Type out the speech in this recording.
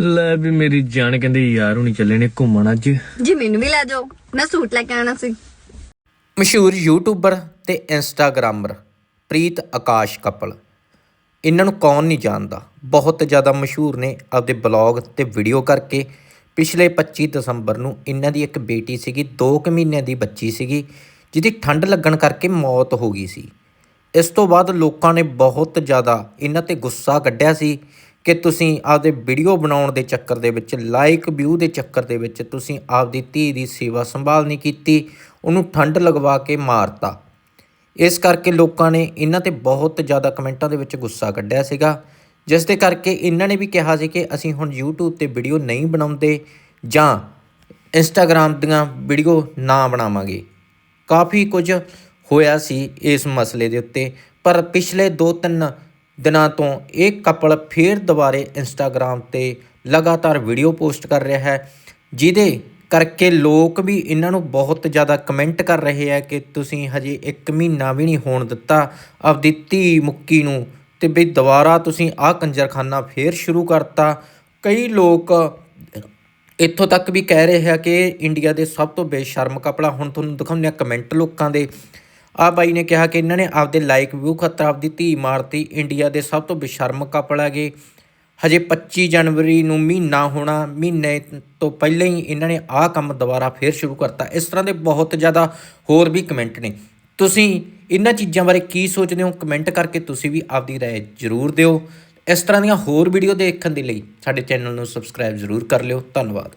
ਲੈ ਵੀ ਮੇਰੀ ਜਾਨ ਕਹਿੰਦੇ ਯਾਰ ਹੁਣੀ ਚੱਲੇ ਨੇ ਘੁੰਮਣ ਅੱਜ। ਜੀ ਮੈਨੂੰ ਵੀ ਲੈ ਜਾਓ ਮੈਂ ਸੂਟ ਲੈ ਕੇ ਆਣਾ ਸੀ। ਮਸ਼ਹੂਰ ਯੂਟਿਊਬਰ ਤੇ ਇੰਸਟਾਗ੍ਰਾਮਰ ਪ੍ਰੀਤ ਆਕਾਸ਼ ਕਪਲ। ਇਹਨਾਂ ਨੂੰ ਕੌਣ ਨਹੀਂ ਜਾਣਦਾ। ਬਹੁਤ ਜ਼ਿਆਦਾ ਮਸ਼ਹੂਰ ਨੇ ਆਪਦੇ ਬਲੌਗ ਤੇ ਵੀਡੀਓ ਕਰਕੇ। ਪਿਛਲੇ 25 ਦਸੰਬਰ ਨੂੰ ਇਹਨਾਂ ਦੀ ਇੱਕ ਬੇਟੀ ਸੀਗੀ 2 ਕੁ ਮਹੀਨਿਆਂ ਦੀ ਬੱਚੀ ਸੀਗੀ ਜਿਹਦੀ ਠੰਡ ਲੱਗਣ ਕਰਕੇ ਮੌਤ ਹੋ ਗਈ ਸੀ। ਇਸ ਤੋਂ ਬਾਅਦ ਲੋਕਾਂ ਨੇ ਬਹੁਤ ਜ਼ਿਆਦਾ ਇਹਨਾਂ ਤੇ ਗੁੱਸਾ ਕੱਢਿਆ ਸੀ। ਕਿ ਤੁਸੀਂ ਆਪਦੇ ਵੀਡੀਓ ਬਣਾਉਣ ਦੇ ਚੱਕਰ ਦੇ ਵਿੱਚ ਲਾਈਕ ਵਿਊ ਦੇ ਚੱਕਰ ਦੇ ਵਿੱਚ ਤੁਸੀਂ ਆਪਦੀ ਧੀ ਦੀ ਸੇਵਾ ਸੰਭਾਲ ਨਹੀਂ ਕੀਤੀ, ਉਹਨੂੰ ਠੰਡ ਲਗਵਾ ਕੇ ਮਾਰਤਾ। ਇਸ ਕਰਕੇ ਲੋਕਾਂ ਨੇ ਇਹਨਾਂ ਤੇ ਬਹੁਤ ਜ਼ਿਆਦਾ ਕਮੈਂਟਾਂ ਦੇ ਵਿੱਚ ਗੁੱਸਾ ਕੱਢਿਆ ਸੀਗਾ, ਜਿਸ ਦੇ ਕਰਕੇ ਇਹਨਾਂ ਨੇ ਵੀ ਕਿਹਾ ਸੀ ਕਿ ਅਸੀਂ ਹੁਣ YouTube ਤੇ ਵੀਡੀਓ ਨਹੀਂ ਬਣਾਉਂਦੇ ਜਾਂ Instagram ਦੀਆਂ ਵੀਡੀਓ ਨਾ ਬਣਾਵਾਂਗੇ। ਕਾਫੀ ਕੁਝ ਹੋਇਆ ਸੀ ਇਸ ਮਸਲੇ ਦੇ ਉੱਤੇ, ਪਰ ਪਿਛਲੇ 2-3 ਦਿਨਾਂ ਤੋਂ ਇਹ ਕਪਲ ਫੇਰ ਦੁਬਾਰੇ ਇੰਸਟਾਗ੍ਰam ਤੇ ਲਗਾਤਾਰ ਵੀਡੀਓ ਪੋਸਟ ਕਰ ਰਿਹਾ ਹੈ, ਜਿਹਦੇ ਕਰਕੇ ਲੋਕ ਵੀ ਇਹਨਾਂ ਨੂੰ ਬਹੁਤ ਜ਼ਿਆਦਾ ਕਮੈਂਟ ਕਰ ਰਹੇ ਆ ਕਿ ਤੁਸੀਂ ਹਜੇ 1 ਮਹੀਨਾ ਵੀ ਨਹੀਂ ਹੋਣ ਦਿੱਤਾ, ਆਪਦੀ ਧੀ ਮੁੱਕੀ ਨੂੰ, ਤੇ ਵੀ ਦੁਬਾਰਾ ਤੁਸੀਂ ਆਹ ਕੰਜਰਖਾਨਾ ਫੇਰ ਸ਼ੁਰੂ ਕਰਤਾ। ਕਈ ਲੋਕ ਇੱਥੋਂ ਤੱਕ ਵੀ ਕਹਿ ਰਹੇ ਆ ਕਿ ਇੰਡੀਆ ਦੇ ਸਭ ਤੋਂ ਬੇਸ਼ਰਮ ਕਪੜਾ, ਹੁਣ ਤੁਹਾਨੂੰ ਦਿਖਾਉਂਦੇ ਆ ਕਮੈਂਟ ਲੋਕਾਂ ਦੇ। ਆ ਬਾਈ ਨੇ ਕਿਹਾ ਕਿ ਇਹਨਾਂ ਨੇ ਆਪਦੇ ਲਾਈਕ ਵਿਊ ਖਾਤਰ ਆਪਦੀ ਧੀ ਮਾਰਤੀ ਇੰਡੀਆ ਦੇ ਸਭ ਤੋਂ ਬੇਸ਼ਰਮ ਕਪਲ ਹੈਗੇ ਹਜੇ 25 ਜਨਵਰੀ ਨੂੰ ਮਹੀਨਾ ਹੋਣਾ ਮਹੀਨੇ ਤੋਂ ਪਹਿਲਾਂ ਹੀ ਇਹਨਾਂ ਨੇ ਆਹ ਕੰਮ ਦੁਬਾਰਾ ਫੇਰ ਸ਼ੁਰੂ ਕਰਤਾ ਇਸ ਤਰ੍ਹਾਂ ਦੇ ਬਹੁਤ ਜ਼ਿਆਦਾ ਹੋਰ ਵੀ ਕਮੈਂਟ ਨੇ ਤੁਸੀਂ ਇਹਨਾਂ ਚੀਜ਼ਾਂ ਬਾਰੇ ਕੀ ਸੋਚਦੇ ਹੋ ਕਮੈਂਟ ਕਰਕੇ ਤੁਸੀਂ ਵੀ ਆਪਦੀ رائے ਜ਼ਰੂਰ ਦਿਓ ਇਸ ਤਰ੍ਹਾਂ ਦੀਆਂ ਹੋਰ ਵੀਡੀਓ ਦੇਖਣ ਦੇ ਲਈ ਸਾਡੇ ਚੈਨਲ ਨੂੰ ਸਬਸਕ੍ਰਾਈਬ ਜ਼ਰੂਰ ਕਰ ਲਿਓ ਧੰਨਵਾਦ